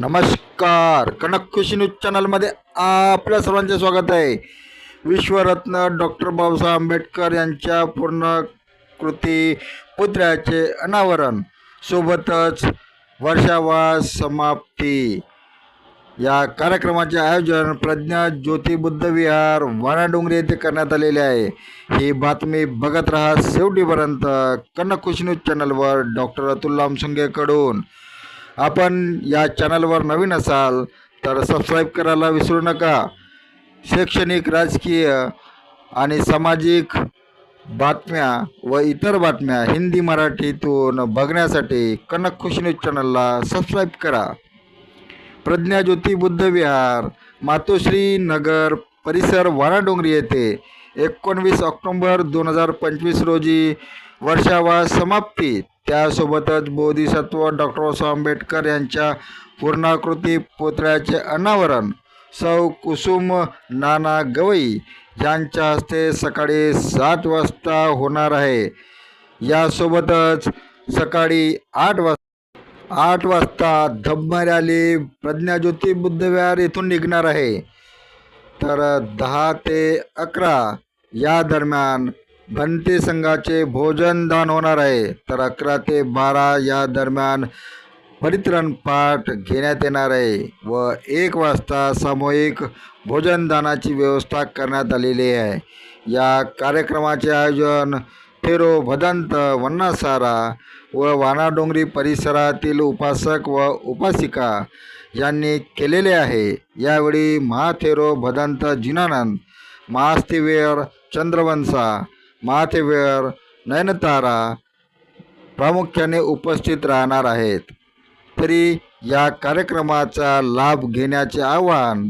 नमस्कार. कनक खुशी न्यूज चॅनलमध्ये आपल्या सर्वांचे स्वागत आहे. विश्वरत्न डॉक्टर बाबासाहेब आंबेडकर यांच्या पूर्णकृती पुतळ्याचे अनावरण. सोबतच वर्षावास समाप्ती. या कार्यक्रमाचे आयोजन प्रज्ञा ज्योती बुद्ध विहार वाणाडोंगरी येथे करण्यात आलेले आहे. ही बातमी बघत राहा शेवटीपर्यंत कनक खुशी न्यूज चॅनलवर डॉक्टर अतुल लामसुंगेकडून. आपण या चॅनलवर नवीन असाल तर सबस्क्राईब करायला विसरू नका. शैक्षणिक राजकीय आणि सामाजिक बातम्या व इतर बातम्या हिंदी मराठीतून बघण्यासाठी कनक खुश न्यूज चॅनलला सबस्क्राईब करा. प्रज्ञाज्योती बुद्ध विहार मातोश्री नगर परिसर वाराडोंगरी येथे एकोणवीस ऑक्टोंबर दोन हजार पंचवीस रोजी वर्षावास समाप्ती. त्यासोबतच बोधिसत्व डॉक्टर आंबेडकर यांच्या पूर्णाकृती पुतळ्याचे अनावरण. सौ कुसुम नाना गवई यांच्या हस्ते सकाळी सात वाजता होणार आहे. यासोबतच सकाळी आठ वाजता आठ वाजता धम्म रॅली प्रज्ञाज्योती बुद्धविहार येथून निघणार आहे. तर दहा ते अकरा या दरम्यान भंते संघाचे भोजनदान होणार आहे. तर अकरा ते बारा या दरम्यान परित्रण पाठ घेण्यात येणार आहे व एक वाजता सामूहिक भोजनदानाची व्यवस्था करण्यात आलेली आहे. या कार्यक्रमाचे आयोजन फेरो भदंत वन्नासारा व वाणाडोंगरी परिसरातील उपासक व उपासिका यांनी केलेले आहे. यावेळी महाथेरो भदंत जिनानंद महास्तिवेर चंद्रवंसा माथेवेअर नयनतारा प्रामुख्याने उपस्थित राहणार आहेत. तरी या कार्यक्रमाचा लाभ घेण्याचे आवाहन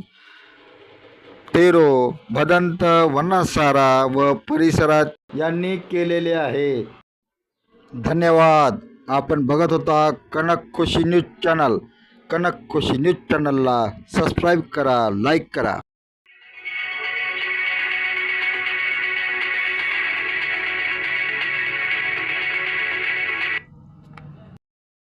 तेरो भदंत वनासारा व परिसरात यांनी केलेले आहे. धन्यवाद. आपण बघत होता Kanak Khushi news channel. Kanak Khushi news चॅनलला सबस्क्राईब करा लाईक करा.